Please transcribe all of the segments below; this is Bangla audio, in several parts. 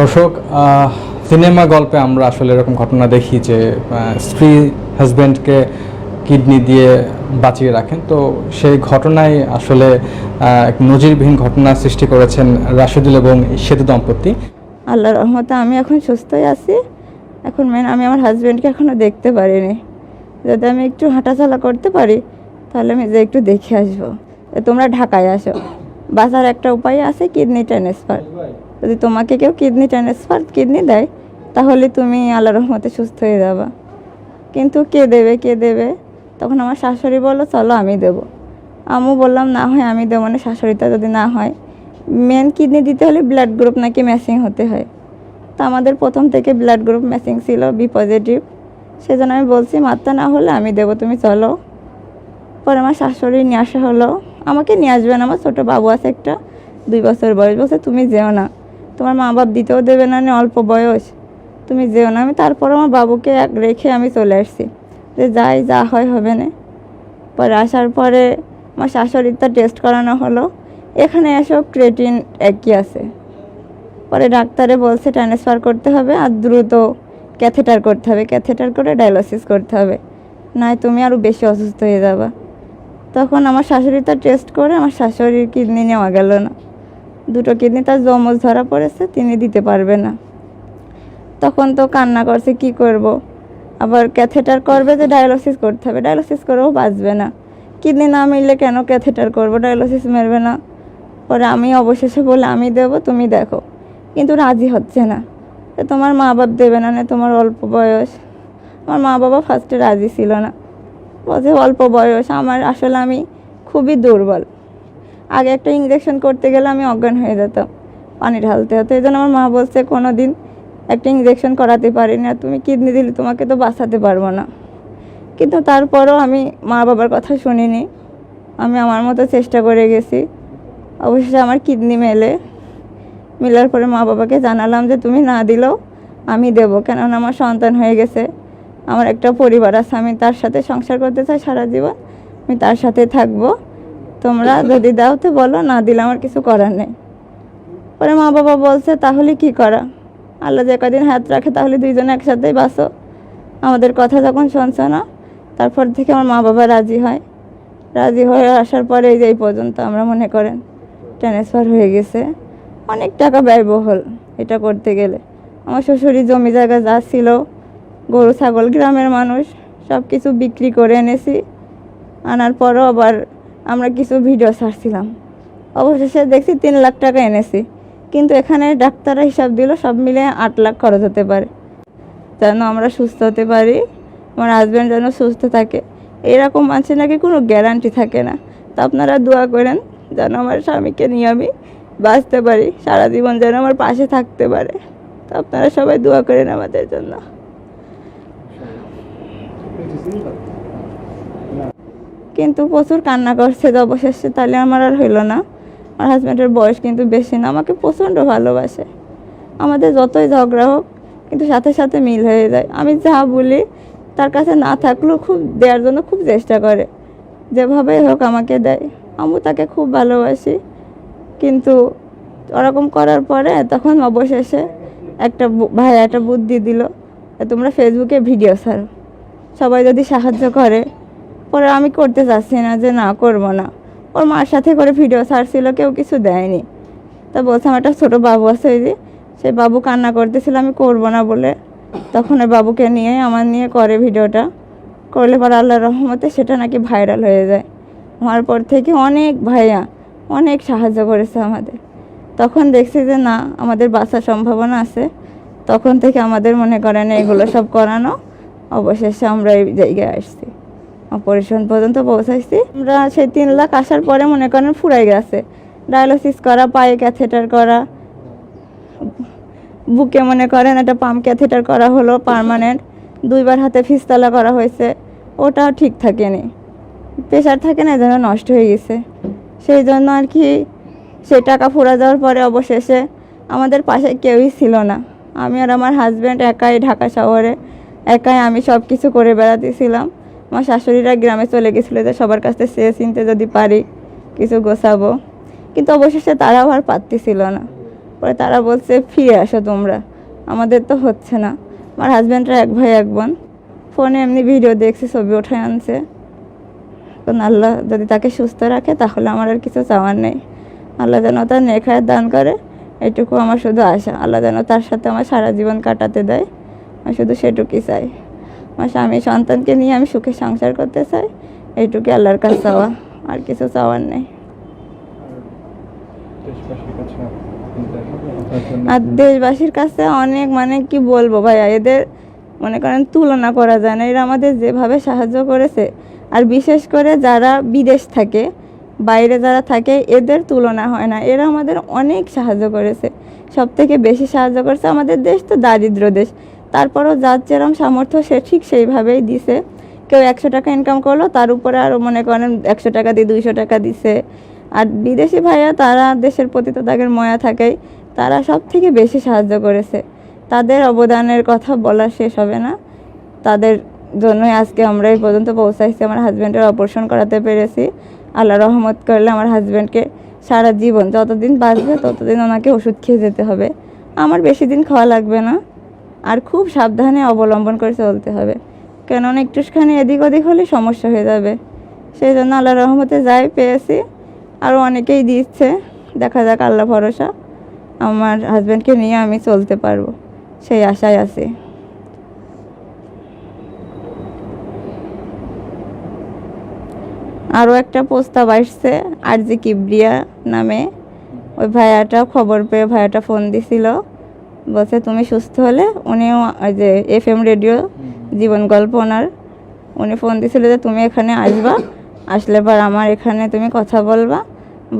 দর্শক সিনেমা গল্পে আমরা আসলে এরকম ঘটনা দেখি যে স্ত্রী হাজব্যান্ডকে কিডনি দিয়ে বাঁচিয়ে রাখেন। তো সেই ঘটনায় আসলে এক নজিরবিহীন ঘটনা সৃষ্টি করেছেন রাশিদুল এবং সেতু দম্পতি। আল্লাহর রহমতে আমি এখন সুস্থই আছি। এখন মেন আমি আমার হাজব্যান্ডকে এখনও দেখতে পারিনি। যদি আমি একটু হাঁটাচলা করতে পারি, তাহলে আমি যে একটু দেখে আসব। তোমরা ঢাকায় আসো। বাঁচার একটা উপায় আছে কিডনি ট্রান্সফার। যদি তোমাকে কেউ কিডনি ট্রান্সফার, কিডনি দেয়, তাহলে তুমি আল্লাহর রহমতে সুস্থ হয়ে যাবা। কিন্তু কে দেবে কে দেবে? তখন আমার শাশুড়ি বলল, চলো আমি দেবো। আমিও বললাম, না হয় আমি দেবো না, শাশুড়িটা যদি না হয়। মেন কিডনি দিতে হলে ব্লাড গ্রুপ নাকি ম্যাচিং হতে হয়। তো আমাদের প্রথম থেকে ব্লাড গ্রুপ ম্যাচিং ছিল বি পজিটিভ সেজন্য আমি বলছি, মাত্রা না হলে আমি দেবো, তুমি চলো। পরে আমার শাশুড়ি নিয়ে আসা হলো। আমাকে নিয়ে আসবে না, আমার ছোটো বাবু আছে একটা, দুই বছর বয়স বলছে, তুমি যেও না। তোমার মা বাপ দিতেও দেবে না অল্প বয়স। তুমি যেও না, আমি তারপর আমার বাবুকে এক রেখে আমি চলে আসছি। যে যাই, যা হয় হবে না। পরে আসার পরে আমার শাশুড়িটা টেস্ট করানো হলো। এখানে এসব ক্রেটিন একই আছে। পরে ডাক্তারে বলছে ট্রান্সফার করতে হবে আর দ্রুত ক্যাথেটার করতে হবে। ক্যাথেটার করে ডায়ালিসিস করতে হবে। নয় তুমি আরও বেশি অসুস্থ হয়ে যাবা। তখন আমার শাশুড়ি তার টেস্ট করে, আমার শাশুড়ির কিডনি নেওয়া গেল না। দুটো কিডনি তার জমজ ধরা পড়েছে, তিনি দিতে পারবে না। তখন তো কান্না করছে, কি করব। আবার ক্যাথেটার করবে যে ডায়ালিসিস করতে হবে, ডায়ালিসিস করেও বাঁচবে না। কিডনি না মিললে কেন ক্যাথেটার করব? ডায়ালিসিস মেরবে না। পরে আমি অবশেষে বলে আমি দেবো, তুমি দেখো। কিন্তু রাজি হচ্ছে না। তোমার মা বাপ দেবে না না তোমার অল্প বয়স। আমার মা বাবা ফার্স্টে রাজি ছিল না। বলছে, অল্প বয়স, আমার আসলে আমি খুবই দুর্বল। আগে একটা ইঞ্জেকশন করতে গেলে আমি অজ্ঞান হয়ে যেতাম, পানি ঢালতে হতো। এই জন্য আমার মা বলছে কোনো দিন একটা ইঞ্জেকশন করাতে পারি না তুমি কিডনি দিলে তোমাকে তো বাঁচাতে পারব না। কিন্তু তারপরও আমি মা বাবার কথা শুনিনি। আমি আমার মতো চেষ্টা করে গেছি। অবশেষে আমার কিডনি মেলে। মেলার পরে মা বাবাকে জানালাম যে, তুমি না দিলেও আমি দেবো। কেননা আমার সন্তান হয়ে গেছে। আমার একটা পরিবার আছে, আমি তার সাথে সংসার করতে চাই সারা জীবন। আমি তার সাথে থাকব। তোমরা যদি দাও তো বলো, না দিলে আমার কিছু করার নেই। পরে মা বাবা বলছে, তাহলে কি করা? আল্লাহ যে কদিন হাত রাখে, তাহলে দুইজনে একসাথেই বাসো আমাদের কথা যখন শুনছো না, তারপর থেকে আমার মা বাবা রাজি হয়। রাজি হয়ে আসার পরে এই যে এই পর্যন্ত আমরা মনে করেন ট্রান্সফার হয়ে গেছে। অনেক টাকা ব্যয়বহুল এটা করতে গেলে। আমার শ্বশুরি জমি জায়গা যা ছিল, গরু, ছাগল, গ্রামের মানুষ সব কিছু বিক্রি করে এনেছি। আনার পরও আবার আমরা কিছু ভিডিও ছাড়ছিলাম। অবশেষে দেখছি তিন লাখ টাকা এনেছি। কিন্তু এখানে ডাক্তাররা হিসাব দিল সব মিলে আট লাখ খরচ হতে পারে। যেন আমরা সুস্থ হতে পারি, আমার হাজব্যান্ড যেন সুস্থ থাকে, এরকম আছে নাকি কোনো গ্যারান্টি থাকে না। তো আপনারা দোয়া করেন যেন আমার স্বামীকে নিয়ে আমি বাঁচতে পারি, সারা জীবন যেন আমার পাশে থাকতে পারে। তো আপনারা সবাই দোয়া করেন আমাদের জন্য। কিন্তু প্রচুর কান্না করছে যে অবশেষে, তাহলে আমার আর হইল না। আমার হাজব্যান্ডের বয়স কিন্তু বেশি না, আমাকে প্রচণ্ড ভালোবাসে। আমাদের যতই ঝগড়া হোক, কিন্তু সাথে সাথে মিল হয়ে যায়। আমি যা বলি, তার কাছে না থাকলেও খুব, দেওয়ার জন্য খুব চেষ্টা করে। যেভাবেই হোক আমাকে দেয়। আমিও তাকে খুব ভালোবাসি। কিন্তু ওরকম করার পরে তখন অবশেষে একটা ভাই একটা বুদ্ধি দিল তোমরা ফেসবুকে ভিডিও ছাড়ো। সবাই যদি সাহায্য করে পরে আমি করতে চাচ্ছি না যে না করব না। ওর মার সাথে করে ভিডিও ছাড়ছিল, কেউ কিছু দেয়নি। তা বলছে, আমার একটা ছোটো বাবু আছে ওই যে সেই বাবু কান্না করতেছিল, আমি করব না বলে। তখন ওই বাবুকে নিয়ে, আমার নিয়ে করে ভিডিওটা করলে পরে আল্লাহ রহমতে সেটা নাকি ভাইরাল হয়ে যায়। হওয়ার পর থেকে অনেক ভাইয়া, অনেক সাহায্য করেছে আমাদের। তখন দেখছি যে না, আমাদের বাঁচার সম্ভাবনা আছে। তখন থেকে আমাদের মনে করেন, এগুলো সব করানো, অবশেষে আমরা এই জায়গায় আসছি। অপারেশন পর্যন্ত পৌঁছাইছি। আমরা সেই তিন লাখ আসার পরে মনে করেন ফুরাই গেছে। ডায়ালিসিস করা, পায়ে ক্যাথেটার করা, বুকে মনে করেন একটা পাম্প ক্যাথেটার করা হলো পার্মানেন্ট দুইবার হাতে ফিসতলা করা হয়েছে। ওটাও ঠিক থাকেনি। প্রেশার থাকে না, যেন নষ্ট হয়ে গেছে। সেই জন্য আর কি সেই টাকা ফুরা যাওয়ার পরে অবশেষে আমাদের পাশে কেউই ছিল না। আমি আর আমার হাজব্যান্ড একাই ঢাকা শহরে, একাই আমি সব কিছু করে বেড়াতেছিলাম। আমার শাশুড়িরা গ্রামে চলে গেছিল যে সবার কাছে চেয়ে চিনতে যদি পারি কিছু গোছাবো। কিন্তু অবশেষে তারাও আর পারতেছিল না। পরে তারা বলছে, ফিরে আসো তোমরা। আমাদের তো হচ্ছে না। আমার হাজব্যান্ডরা এক ভাই, এক বোন। ফোনে এমনি ভিডিও দেখছে, ছবি ওঠে আনছে। কারণ আল্লাহ যদি তাকে সুস্থ রাখে, তাহলে আমার আর কিছু চাওয়ার নেই। আল্লাহ যেন তার নেখায় দান করে, এটুকু আমার শুধু আশা। আল্লাহ যেন তার সাথে আমার সারা জীবন কাটাতে দেয়। আমি শুধু সেটুকুই চাই। আমার স্বামী সন্তানকে নিয়ে আমি সুখে সংসার করতে চাই এইটুকু আল্লাহর কাছে চাওয়া আর কিছু চাওয়ার নেই। আর দেশবাসীর কাছে অনেক মানে কি বলব ভাইয়া এদের মনে করেন তুলনা করা যায় না এরা আমাদের যেভাবে সাহায্য করেছে আর বিশেষ করে যারা বিদেশ থাকে বাইরে যারা থাকে এদের তুলনা হয় না এরা আমাদের অনেক সাহায্য করেছে। সব থেকে বেশি সাহায্য করেছে আমাদের দেশ তো দারিদ্র দেশ তারপরও যার যেরম সামর্থ্য সে ঠিক সেইভাবেই দিছে। কেউ একশো টাকা ইনকাম করল, তার উপরে আরও মনে করেন একশো টাকা দিয়ে দুইশো টাকা দিছে। আর বিদেশি ভাইয়া, তারা দেশের প্রতি তো তাদের ময়া থাকেই, তারা সব থেকে বেশি সাহায্য করেছে। তাদের অবদানের কথা বলা শেষ হবে না। তাদের জন্যই আজকে আমরা এই পর্যন্ত পৌঁছাইছি। আমার হাজব্যান্ডের অপারেশন করাতে পেরেছি। আল্লাহ রহমত করলে আমার হাজব্যান্ডকে সারা জীবন যতদিন বাঁচবে, ততদিন ওনাকে ওষুধ খেয়ে যেতে হবে। আমার বেশি দিন খাওয়া লাগবে না। আর খুব সাবধানে অবলম্বন করে চলতে হবে। কেননা একটুখানি এদিক ওদিক হলে সমস্যা হয়ে যাবে। সেই জন্য আল্লাহ রহমতে যাই পেয়েছি আরও অনেকেই দিচ্ছে। দেখা যাক, আল্লাহ ভরসা, আমার হাজব্যান্ডকে নিয়ে আমি চলতে পারব। সেই আশায় আছি। আরও একটা প্রস্তাব আসছে, আরজি কিবরিয়া নামে। ওই ভাইয়াটা খবর পেয়ে ভাইয়াটা ফোন দিছিল। বলছে তুমি সুস্থ হলে? উনিও ওই যে এফ এম রেডিও জীবন গল্প ওনার উনি ফোন দিছিল যে তুমি এখানে আসবা আসলে পর আমার এখানে তুমি কথা বলবা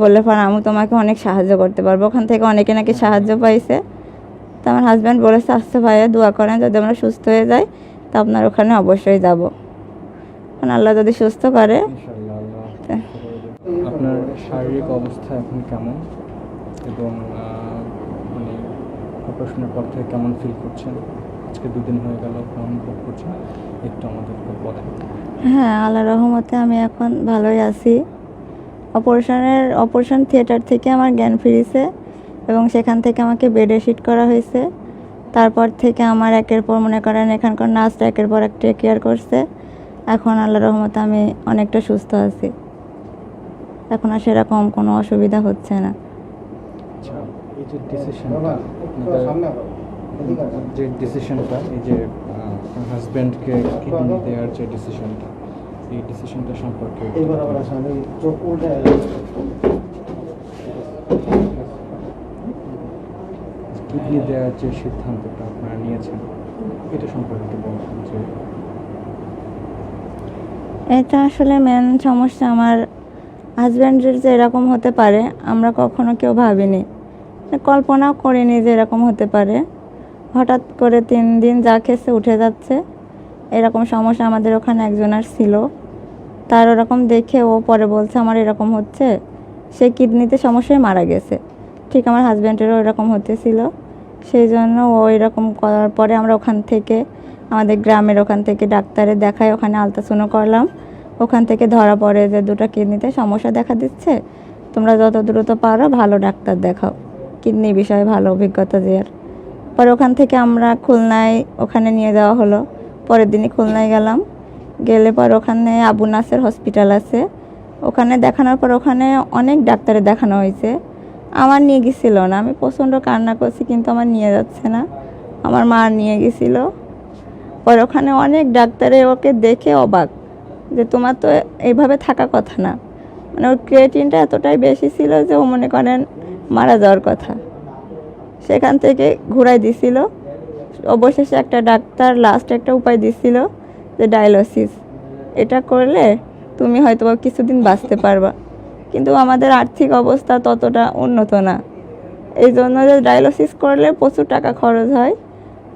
বললে পর আমি তোমাকে অনেক সাহায্য করতে পারব। ওখান থেকে অনেকে নাকি সাহায্য পাইছে। তো আমার হাজব্যান্ড বলেছে আসতে ভাইয়া দোয়া করেন যদি আমরা সুস্থ হয়ে যাই তা আপনার ওখানে অবশ্যই যাব। কারণ আল্লাহ যদি সুস্থ করে আপনার শারীরিক অবস্থা এখন কেমন? এবং অপারেশনের পর থেকে কেমন ফিল করছেন? আজকে দুদিন হয়ে গেল কেমন অনুভব করছেন? একটু আমাদেরকে বলেন। হ্যাঁ আল্লাহ রহমতে আমি এখন ভালোই আছি। অপারেশনের অপারেশন থিয়েটার থেকে আমার জ্ঞান ফিরেছে এবং সেখান থেকে আমাকে বেডে শিট করা হয়েছে। তারপর থেকে আমার একের পর মনে করেন এখানকার নার্সটা একের পর এক টেক কেয়ার করছে। এখন আল্লাহ রহমতে আমি অনেকটা সুস্থ আছি। এখন আর সেরকম কোনো অসুবিধা হচ্ছে না। আচ্ছা এই যে ডিসিশনটা যে ডিসিশনটা এই যে হাজব্যান্ডকে কিডনি দেওয়ার যে ডিসিশনটা এই ডিসিশনটা সম্পর্কে একটু আবার বলেন। চোখ উল্টে কিডনি দেওয়ার যে সিদ্ধান্তটা আপনারা নিয়েছেন এটা সম্পর্কে একটু যে এটা আসলে মেন সমস্যা। আমার হাজব্যান্ডের যে এরকম হতে পারে আমরা কখনো কেউ ভাবিনি। কল্পনাও করিনি যে এরকম হতে পারে। হঠাৎ করে তিন দিন যা খেয়েছে উঠে যাচ্ছে। এরকম সমস্যা আমাদের ওখানে একজনের ছিল। তার ওরকম দেখে ও পরে বলছে, আমার এরকম হচ্ছে। সে কিডনিতে সমস্যায় মারা গেছে। ঠিক আমার হাজব্যান্ডেরও এরকম হতেছিল সেই জন্য ও এরকম করার পরে আমরা ওখান থেকে, আমাদের গ্রামের ওখান থেকে ডাক্তারে দেখাই ওখানে আলট্রাসাউন্ড করলাম। ওখান থেকে ধরা পড়ে যে দুটো কিডনিতে সমস্যা দেখা দিচ্ছে। তোমরা যত দ্রুত পারো ভালো ডাক্তার দেখাও। কিডনি বিষয়ে ভালো অভিজ্ঞতা দেওয়ার। পরে ওখান থেকে আমরা খুলনায় ওখানে নিয়ে যাওয়া হলো। পরের দিনই খুলনায় গেলাম। গেলে পর ওখানে আবু নাসের হসপিটাল আছে। ওখানে দেখানোর পর ওখানে অনেক ডাক্তারে দেখানো হয়েছে। আমার নিয়ে গেছিল না। আমি প্রচণ্ড কান্না করছি, কিন্তু আমার নিয়ে যাচ্ছে না। আমার মা নিয়ে গেছিল। পরে ওখানে অনেক ডাক্তারে ওকে দেখে অবাক যে তোমার তো এইভাবে থাকা কথা না। মানে ওর ক্রিয়েটিনটা এতটাই বেশি ছিল যে ও মনে করেন মারা যাওয়ার কথা। সেখান থেকে ঘুরাই দিছিল। অবশেষে একটা ডাক্তার লাস্ট একটা উপায় দিছিল যে ডায়ালিসিস এটা করলে তুমি হয়তো কিছুদিন বাঁচতে পারবা। কিন্তু আমাদের আর্থিক অবস্থা ততটা উন্নত না। এই জন্য যে ডায়ালিসিস করলে প্রচুর টাকা খরচ হয়।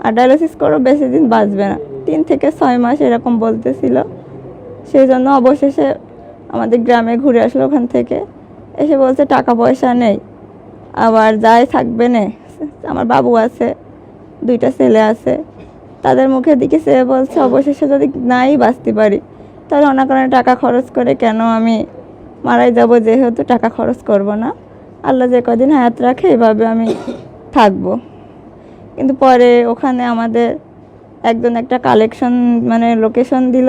আর ডায়ালিসিস করেও বেশি দিন বাঁচবে না। তিন থেকে ছয় মাস এরকম বলতেছিল। সেই জন্য অবশেষে আমাদের গ্রামে ঘুরে আসলো ওখান থেকে। এসে বলছে টাকা পয়সা নেই। আবার যাই থাকবে নে। আমার বাবু আছে, দুইটা ছেলে আছে। তাদের মুখের দিকে সে বলছে, অবশেষে যদি নাই বাঁচতে পারি, তাহলে অনাকারণে টাকা খরচ করে কেন আমি মারাই যাব? যেহেতু টাকা খরচ করব না। আল্লাহ যে কদিন হায়াত রাখে, এভাবে আমি থাকব। কিন্তু পরে ওখানে আমাদের একজন একটা কালেকশন মানে লোকেশন দিল,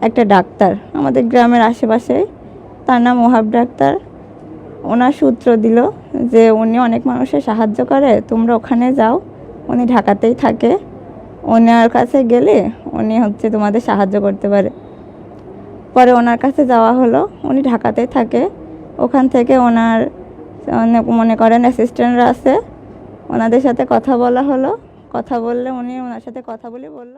একটা ডাক্তার। আমাদের গ্রামের আশেপাশে তার নাম ওহাব ডাক্তার। ওনার সূত্র দিল যে উনি অনেক মানুষের সাহায্য করে, তোমরা ওখানে যাও। উনি ঢাকাতেই থাকে। ওনার কাছে গেলে উনি হচ্ছে তোমাদের সাহায্য করতে পারে। পরে ওনার কাছে যাওয়া হলো, উনি ঢাকাতেই থাকে। ওখান থেকে ওনার মনে করেন অ্যাসিস্ট্যান্টরা আছে। ওনাদের সাথে কথা বলা হলো। কথা বললে উনি ওনার সাথে কথা বলে বলল।